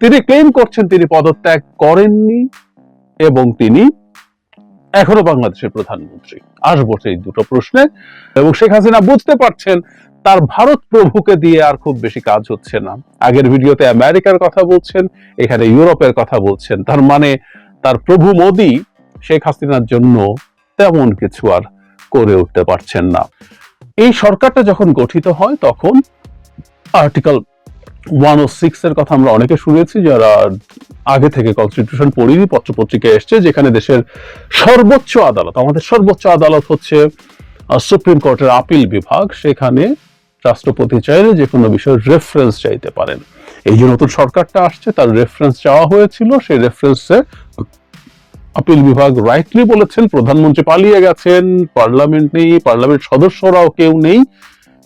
তিনি ক্লেম করছেন তিনি পদত্যাগ করেননি এবং তিনি এখনও বাংলাদেশের প্রধানমন্ত্রী। আসব সেই দুটো প্রশ্নে। এবং শেখ হাসিনা বুঝতে পারছেন তার ভারত প্রভুকে দিয়ে আর খুব বেশি কাজ হচ্ছে না। আগের ভিডিওতে আমেরিকার কথা বলছেন, এখানে ইউরোপের কথা বলছেন। তার মানে তার প্রভু মোদী শেখ হাসিনার জন্য তেমন কিছু আর করে উঠতে পারছেন না। এই সরকারটা যখন গঠিত হয়, তখন আর্টিকেল ওয়ান ও সিক্স এর কথা আমরা অনেকে শুনেছি যারা আগে থেকে কনস্টিটিউশন পড়িনি পত্রপত্রিকা এসছে, যেখানে দেশের সর্বোচ্চ আদালত, আমাদের সর্বোচ্চ আদালত হচ্ছে সুপ্রিম কোর্টের আপিল বিভাগ, সেখানে রাষ্ট্রপতি চাইলে যে কোনো বিষয়ে রেফারেন্স চাইতে পারেন। এই যে নতুন সরকারটা আসছে, তার রেফারেন্স চাওয়া হয়েছিল, সেই রেফারেন্সে আপিল বিভাগ রাইটলি বলেছেন, প্রধানমন্ত্রী পালিয়ে গেছেন পার্লামেন্ট নেই পার্লামেন্ট সদস্যরাও কেউ নেই।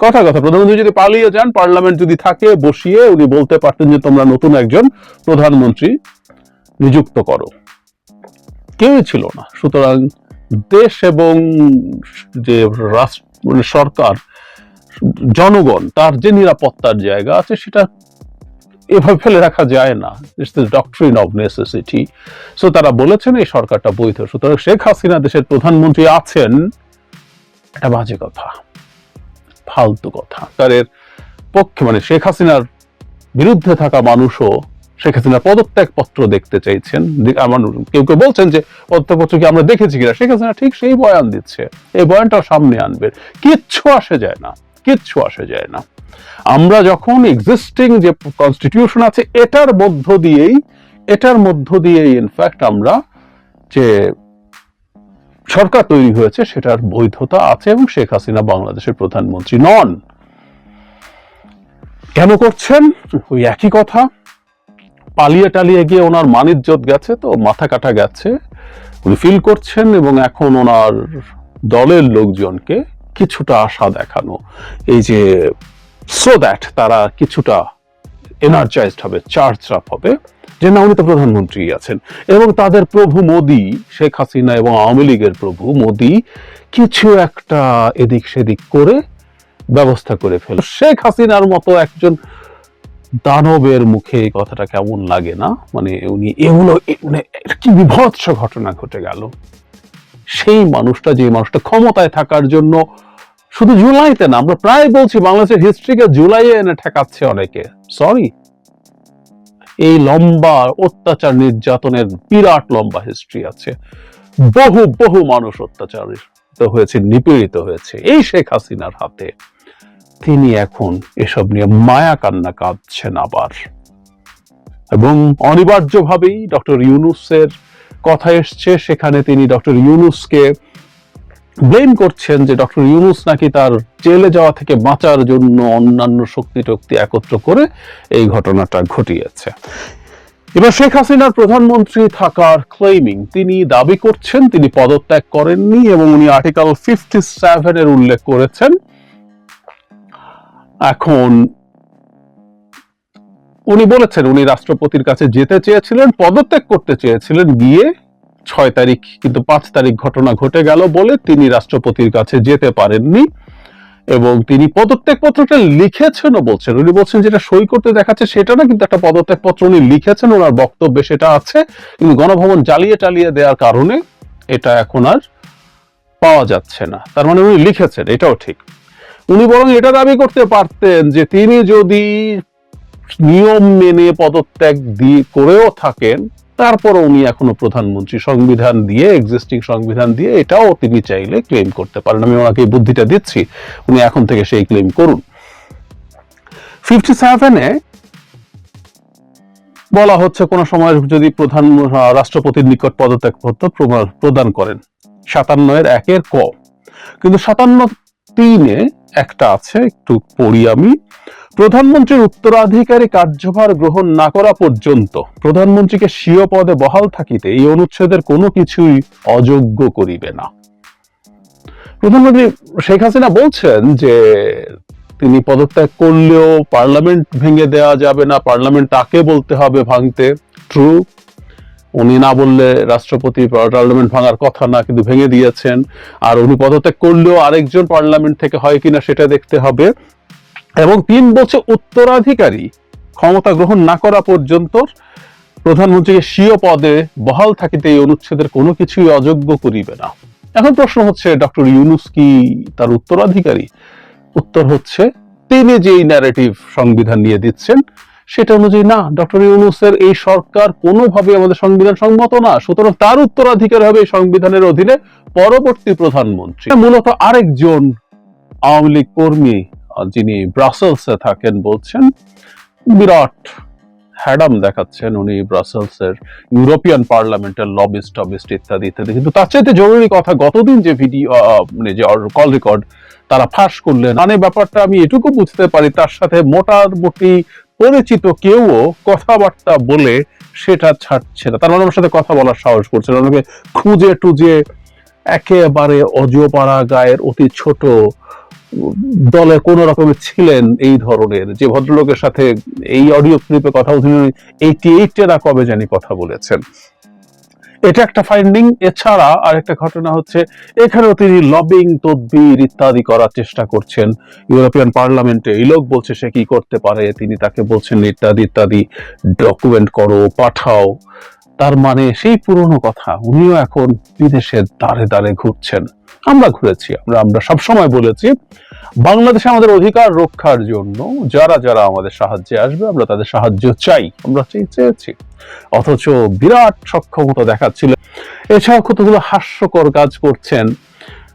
কথা কথা। প্রধানমন্ত্রী যদি পালিয়ে যান, পার্লামেন্ট যদি থাকে, বসিয়ে উনি বলতে পারতেন যে তোমরা নতুন একজন প্রধানমন্ত্রী নিযুক্ত করো। কেউই ছিল না। সুতরাং দেশ এবং যে রাষ্ট্র মানে সরকার, জনগণ, তার যে নিরাপত্তার জায়গা আছে, সেটা এভাবে ফেলে রাখা যায় না। It's the doctrine of necessity so তারা বলেছেন এই সরকারটা বৈধ। সুতরাং শেখ হাসিনা দেশের প্রধানমন্ত্রী আছেন। এটা বাজে কথা। ফালতু কথা। তাদের পক্ষে মানে শেখ হাসিনার বিরুদ্ধে থাকা মানুষও শেখ হাসিনার পদত্যাগ পত্র দেখতে চাইছেন। কেউ কেউ বলছেন যে পদত্যাগ পত্র কি আমরা দেখেছি কিনা? শেখ হাসিনা ঠিক সেই বয়ান দিচ্ছে। এই বয়ানটা সামনে আনবে। কিচ্ছু আসে যায় না। কিচ্ছু আসে যায় না। আমরা যখন এক্সিস্টিং যে কনস্টিটিউশন আছে, এটার মধ্য দিয়েই, এটার মধ্য দিয়েই ইনফ্যাক্ট আমরা যে সরকার তৈরি হয়েছে, সেটার বৈধতা আছে এবং শেখ হাসিনা বাংলাদেশের প্রধানমন্ত্রী নন। কেন করছেন? ওই একই কথা। পালিয়ে টালিয়ে গিয়ে ওনার মানিজ্জত গেছে, তো মাথা কাটা গেছে। উনি ফিল করছেন এবং এখন ওনার দলের লোকজনকে কিছুটা আশা দেখানো। এই যে সো দ্যাট তারা কিছুটা এনার্জাইজড হবে চার্জ আপ হবে। যে না উনি তো প্রধানমন্ত্রী আছেন। এবং তাদের প্রভু মোদী, শেখ হাসিনা এবং আওয়ামী লীগের প্রভু মোদী কিছু একটা এদিক সেদিক করে ব্যবস্থা করে ফেল। শেখ হাসিনার মতো একজন দানবের মুখে কথাটা কেমন লাগে না? মানে উনি এগুলো মানে কি বিভৎস ঘটনা ঘটে গেল। সেই মানুষটা, যে মানুষটা ক্ষমতায় থাকার জন্য শুধু জুলাইতে না, আমরা প্রায় বলছি বাংলাদেশের হিস্ট্রিকে জুলাইয়ে এনে ঠেকাচ্ছে অনেকে। সরি এই লম্বা অত্যাচার নির্যাতনের বিরাট লম্বা হিস্ট্রি আছে। বহু বহু মানুষ অত্যাচারিত হয়েছে, নিপীড়িত হয়েছে এই শেখ হাসিনার হাতে। তিনি এখন এসব নিয়ে মায়া কান্না কাঁদছেন আবার। এবং অনিবার্যভাবেই ডক্টর ইউনুসের কথা এসছে, সেখানে তিনি ডক্টর ইউনুসকে ব্লেম করছেন যে ডক্টর ইউনুস নাকি তার জেলে যাওয়া থেকে বাঁচার জন্য অন্যান্য শক্তি টক্তি একত্র করে এই ঘটনাটা ঘটিয়েছে। এবার শেখ হাসিনার প্রধানমন্ত্রী থাকার ক্লেমিং তিনি দাবি করছেন, তিনি পদত্যাগ করেননি এবং উনি আর্টিকেল ফিফটি সেভেনের উল্লেখ করেছেন। এখন উনি বলেছেন, উনি রাষ্ট্রপতির কাছে যেতে চেয়েছিলেন, পদত্যাগ করতে চেয়েছিলেন, গিয়ে ছয় তারিখ কিন্তু পাঁচ তারিখ ঘটনা ঘটে গেল বলে তিনি রাষ্ট্রপতির কাছে যেতে পারেননি এবং তিনি পদত্যাগ পত্রটা লিখেছেনও বলছেন। উনি বলছেন যেটা সই করতে দেখাচ্ছে সেটা না, কিন্তু একটা পদত্যাগ পত্র উনি লিখেছেন, ওনার বক্তব্যে সেটা আছে। কিন্তু গণভবন জ্বালিয়ে টালিয়ে দেওয়ার কারণে এটা এখন আর পাওয়া যাচ্ছে না। তার মানে উনি লিখেছেন, এটাও ঠিক। উনি বরং এটা দাবি করতে পারতেন যে তিনি যদি নিয়ম মেনে পদত্যাগ দিয়ে করেও থাকেন তারপর উনি এখনও প্রধানমন্ত্রী সংবিধান দিয়ে এক্সিস্টিং সংবিধান দিয়ে এটাও তিনি চাইলে ক্লেম করতে পারেন। আমি ওনাকে বুদ্ধিটা দিচ্ছি, উনি এখন থেকে সেই ক্লেম করুন। ফিফটি সেভেনে বলা হচ্ছে কোন সময় যদি প্রধান রাষ্ট্রপতির নিকট পদত্যাগ পত্র প্রদান করেন সাতান্ন এর একের ক। কিন্তু সাতান্ন তিনে একটা আছে, একটু পড়ি আমি। প্রধানমন্ত্রীর উত্তরাধিকারী কার্যভার গ্রহণ না করা পর্যন্ত প্রধানমন্ত্রীকে স্বীয় পদে বহাল থাকিতে এই অনুচ্ছেদের কোনো কিছুই অযোগ্য করিবে না। প্রধানমন্ত্রী শেখ হাসিনা বলছেন যে, তিনি পদত্যাগ করলেও পার্লামেন্ট ভেঙে দেওয়া যাবে না, পার্লামেন্ট তাকে বলতে হবে ভাঙতে। ট্রু উনি না বললে রাষ্ট্রপতি পার্লামেন্ট ভাঙার কথা না, কিন্তু ভেঙে দিয়েছেন। আর উনি পদত্যাগ করলেও আরেকজন পার্লামেন্ট থেকে হয় কিনা সেটা দেখতে হবে। এবং তিন বছর উত্তরাধিকারী ক্ষমতা গ্রহণ না করা পর্যন্ত প্রধানমন্ত্রীকে স্বীয় পদে বহাল থাকিতে এই অনুচ্ছেদের কোনো কিছুই অযোগ্য করিবে না। এখন প্রশ্ন হচ্ছে, ডক্টর ইউনুস কি তার উত্তরাধিকারী? উত্তর হচ্ছে, তিনি যেই ন্যারেটিভ সংবিধান নিয়ে দিচ্ছেন সেটা অনুযায়ী না, ডক্টর ইউনুসের এই সরকার কোনোভাবে আমাদের সংবিধান সম্মত না। সুতরাং তার উত্তরাধিকার হবে সংবিধানের অধীনে পরবর্তী প্রধানমন্ত্রী। মূলত আরেকজন আওয়ামী লীগ কর্মী যিনি ব্রাসেলসে থাকেন বলছেন, বিরাট হ্যাডাম দেখাচ্ছেন উনি ব্রাসেলসের ইউরোপিয়ান পার্লামেন্টের লবিস্ট টবিস্ট ইত্যাদি ইত্যাদি। কিন্তু তার চাইতে জরুরি কথা, গতদিন যে ভিডিও মানে যে কল রেকর্ড তারা ফাঁস করলেন। মানে ব্যাপারটা আমি এটুকু বুঝতে পারি, তার সাথে মোটামুটি পরিচিত কেউও কথাবার্তা বলে সেটা ছাড়ছে না। তার মানে আমার সাথে কথা বলার সাহস করছে না। অনেকে খুঁজে টুজে একেবারে অজপাড়া গায়ের অতি ছোট, দলে কোন রকমের ছিলেন এই ধরনের। যে ভদ্রলোকের সাথে এই অডিও ক্লিপে কথা বলছেন এইটি এইটেরা কবে জানি কথা বলেছেন। এটা একটা ফাইন্ডিং এছাড়া আরেকটা ঘটনা হচ্ছে, এখানেও তিনি লবিং তদবির ইত্যাদি করার চেষ্টা করছেন ইউরোপিয়ান পার্লামেন্টে। এই লোক বলছে সে কি করতে পারে, তিনি তাকে বলছেন ইত্যাদি ইত্যাদি ডকুমেন্ট করো, পাঠাও। তার মানে সেই পুরনো কথা, উনিও এখন বিদেশের দ্বারে দ্বারে ঘুরছেন। আমরা ঘুরেছি, আমরা আমরা সবসময় বলেছি বাংলাদেশে আমাদের অধিকার রক্ষার জন্য যারা যারা আমাদের সাহায্যে আসবে, আমরা তাদের সাহায্য চাই। আমরা চাই চেয়েছি। অথচ বিরাট সক্ষমতা দেখাচ্ছিল। এছাড়াও কতগুলো হাস্যকর কাজ করছেন।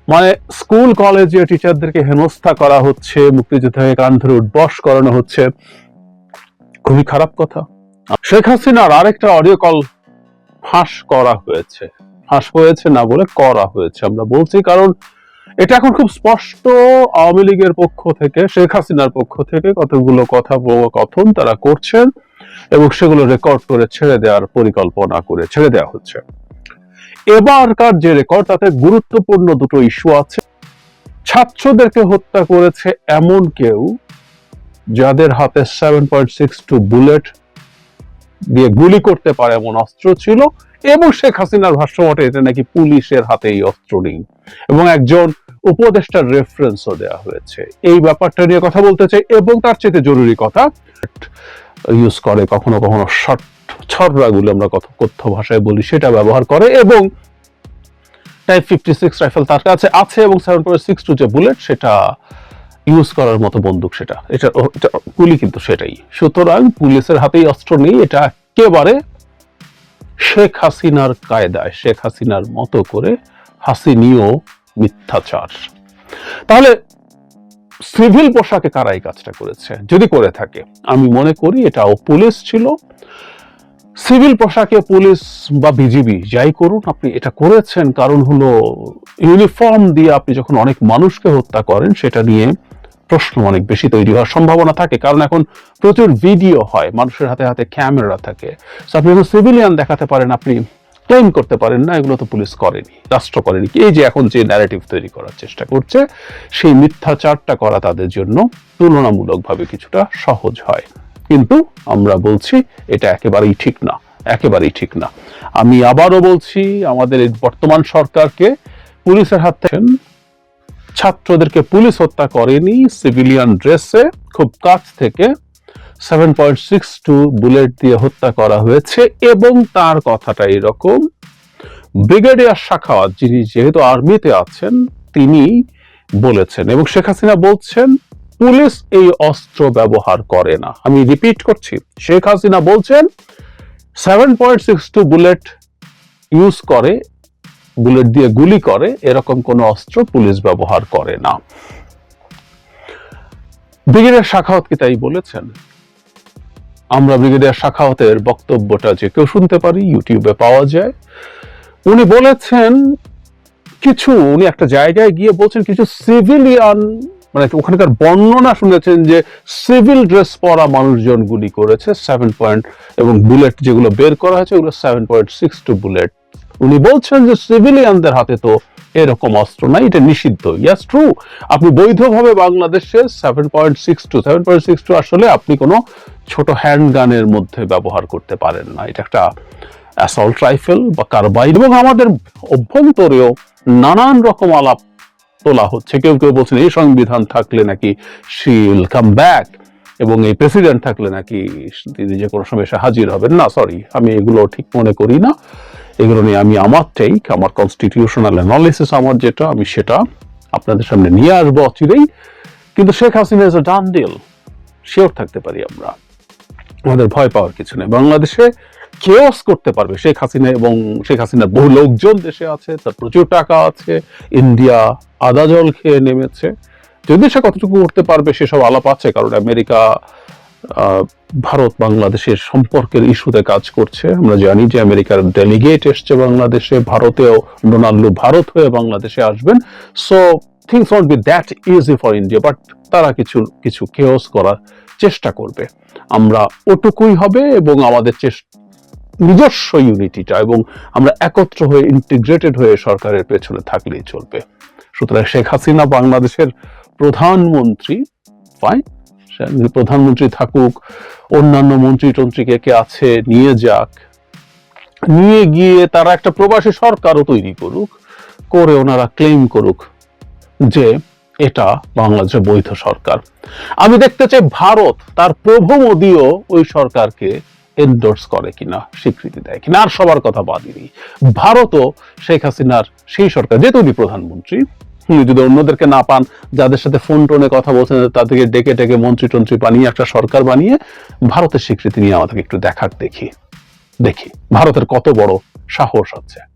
মানে স্কুল, কলেজে টিচারদেরকে হেনস্থা করা হচ্ছে মুক্তিযোদ্ধাকে কান ধরে উঠবস করানো হচ্ছে। খুবই খারাপ কথা। শেখ হাসিনার আরেকটা অডিও কল ফাঁস করা হয়েছে। ফাঁস হয়েছে না বলে করা হয়েছে। আমরা বলছি কারণ এটা এখন খুব স্পষ্ট আওয়ামী লীগের পক্ষ থেকে, শেখ হাসিনার পক্ষ থেকে কতগুলো কথা কথন তারা করছেন এবং সেগুলো রেকর্ড করে ছেড়ে দেওয়ার পরিকল্পনা করে ছেড়ে দেওয়া হচ্ছে। এবারকার যে রেকর্ড তাতে গুরুত্বপূর্ণ দুটো ইস্যু আছে। ছাত্রদেরকে হত্যা করেছে এমন কেউ যাদের হাতে seven point six two bullet দিয়ে গুলি করতে পারে এমন অস্ত্র ছিল এবং শেখ হাসিনার ভাষ্যমতে এটা নাকি পুলিশের হাতে এই অস্ত্র নেই। এবং একজন উপদেষ্টার রেফারেন্সও দেওয়া হয়েছে। এই ব্যাপারটা নিয়ে কথা বলতে চাই এবং তার চেয়ে জরুরি কথা ইউজ করে কখনো কখনো শর্ট ছড়রাগুলো আমরা কত কথ্য ভাষায় বলি, সেটা ব্যবহার করে এবং টাইপ ফিফটি সিক্স রাইফেল তার কাছে আছে এবং সেভেন পয়েন্ট সিক্স টু যে বুলেট সেটা ইউজ করার মতো বন্দুক সেটা। এটা এটা গুলি কিন্তু সেটাই। সুতরাং পুলিশের হাতেই অস্ত্র নেই, এটা একেবারে শেখ হাসিনার কায়দায়, শেখ হাসিনার মতো করে হাসিনীয় মিথ্যাচার। তাহলে সিভিল পোশাকে কারা এই কাজটা করেছে? যদি করে থাকে, আমি মনে করি এটাও পুলিশ ছিল। সিভিল পোশাকে পুলিশ বা বিজিবি যাই করুন, আপনি এটা করেছেন, কারণ হলো ইউনিফর্ম দিয়ে আপনি যখন অনেক মানুষকে হত্যা করেন, সেটা নিয়ে প্রশ্ন অনেক বেশি তৈরি হওয়ার সম্ভাবনা থাকে। কারণ এখন প্রচুর ভিডিও হয়, মানুষের হাতে হাতে ক্যামেরা থাকে। আপনি যখন সিভিলিয়ান দেখাতে পারেন, আপনি ক্লেম করতে পারেন না, এগুলো তো পুলিশ করেনি, রাষ্ট্র করেনি। এই যে এখন যে ন্যারেটিভ তৈরি করার চেষ্টা করছে, সেই মিথ্যাচারটা করা তাদের জন্য তুলনামূলকভাবে কিছুটা সহজ হয়। কিন্তু আমরা বলছি, এটা একেবারেই ঠিক না, একেবারেই ঠিক না। আমি আবারও বলছি, আমাদের বর্তমান সরকারকে পুলিশের হাত থেকে ছাত্রদেরকে পুলিশ হত্যা করেনি, সিভিলিয়ান ড্রেসে, খুব কাছ থেকে seven point six two bullet দিয়ে হত্যা করা হয়েছে এবং তার কথাটা এরকম। ব্রিগেডিয়ার শাখাওয়াত যিনি যেহেতু আর্মিতে আছেন, তিনি বলেছেন এবং শেখ হাসিনা বলছেন, পুলিশ এই অস্ত্র ব্যবহার করে না। আমি রিপিট করছি, শেখ হাসিনা বলছেন seven point six two bullet use করে, বুলেট দিয়ে গুলি করে, এরকম কোনো অস্ত্র পুলিশ ব্যবহার করে না। ব্রিগেডিয়ার শাখাওয়াত কি তাই বলেছেন আমরা ব্রিগেডিয়ার শাখাওয়াতের বক্তব্যটা যে কেউ শুনতে পারি, ইউটিউবে পাওয়া যায়। উনি বলেছেন কিছু, উনি একটা জায়গায় গিয়ে বলছেন কিছু সিভিলিয়ান মানে ওখানকার বর্ণনা শুনেছেন যে সিভিল ড্রেস পরা মানুষজন গুলি করেছে সেভেন পয়েন্ট এবং বুলেট যেগুলো বের করা হয়েছে, ওগুলো seven point six two bullet. উনি বলছেন যে সিভিলিয়ানদের হাতে তো এরকম অস্ত্র নাই এটা নিষিদ্ধ। ইয়াস ট্রু আপনি বৈধভাবে বাংলাদেশে seven point six two seven point six two আসলে আপনি কোনো ছোট হ্যান্ড গানের মধ্যে ব্যবহার করতে পারেন না। এটা একটা অ্যাসল্ট রাইফেল বা কারবাইড এবং আমাদের অভ্যন্তরেও নানান রকম আলাপ তোলা হচ্ছে। কেউ কেউ বলছেন, এই সংবিধান থাকলে নাকি শিল কাম ব্যাক এবং এই প্রেসিডেন্ট থাকলে নাকি তিনি যে কোনো সময় এসে হাজির হবেন। না সরি আমি এগুলো ঠিক মনে করি না। এগুলো নিয়ে আমি আমার টেক আমার কনস্টিটিউশনাল অ্যানালিসিস আমার যেটা, আমি সেটা আপনাদের সামনে নিয়ে আসব অচিরেই। কিন্তু Sheikh Hasina is done deal sure থাকতে পারি আমরা। আমাদের ভয় পাওয়ার কিছু নেই। বাংলাদেশে কেওস করতে পারবে শেখ হাসিনা এবং শেখ হাসিনার বহু লোকজন দেশে আছে, তার প্রচুর টাকা আছে, ইন্ডিয়া আদা জল খেয়ে নেমেছে। যদি সে কতটুকু করতে পারবে সেসব আলাপ আছে, কারণ আমেরিকা ভারত বাংলাদেশের সম্পর্কের ইস্যুতে কাজ করছে। আমরা জানি যে আমেরিকার ডেলিগেট এসছে বাংলাদেশে, ভারতেও ডোনাল্ডো ভারত হয়ে বাংলাদেশে আসবেন। So things not be that easy for India but তারা কিছু কিছু কেওস করার চেষ্টা করবে। আমরা ওটুকুই হবে এবং আমাদের নিজস্ব ইউনিটিটা এবং আমরা একত্র হয়ে ইন্টিগ্রেটেড হয়ে সরকারের পেছনে থাকলেই চলবে। সুতরাং শেখ হাসিনা বাংলাদেশের প্রধানমন্ত্রী ফাইন প্রধানমন্ত্রী থাকুক, অন্যান্য মন্ত্রী টন্ত্রীকে কে আছে, নিয়ে যাক। নিয়ে গিয়ে তারা একটা প্রবাসী সরকারও তৈরি করুক, করে ওনারা ক্লেম করুক যে এটা বাংলাদেশের বৈধ সরকার। আমি দেখতে চাই ভারত তার প্রভু মোদীও ওই সরকারকে এন্ডোর্স করে কিনা, স্বীকৃতি দেয় কিনা, আর সবার কথা বাদিনি ভারতও শেখ হাসিনার সেই সরকার, যেহেতু উনি প্রধানমন্ত্রী যদি অন্যদেরকে না পান, যাদের সাথে ফোন টোনে কথা বলছেন, তাদেরকে ডেকে ডেকে মন্ত্রী টন্ত্রী বানিয়ে, একটা সরকার বানিয়ে ভারতের স্বীকৃতি নিয়ে আমাদেরকে একটু দেখার দেখি। দেখি, ভারতের কত বড় সাহস আছে।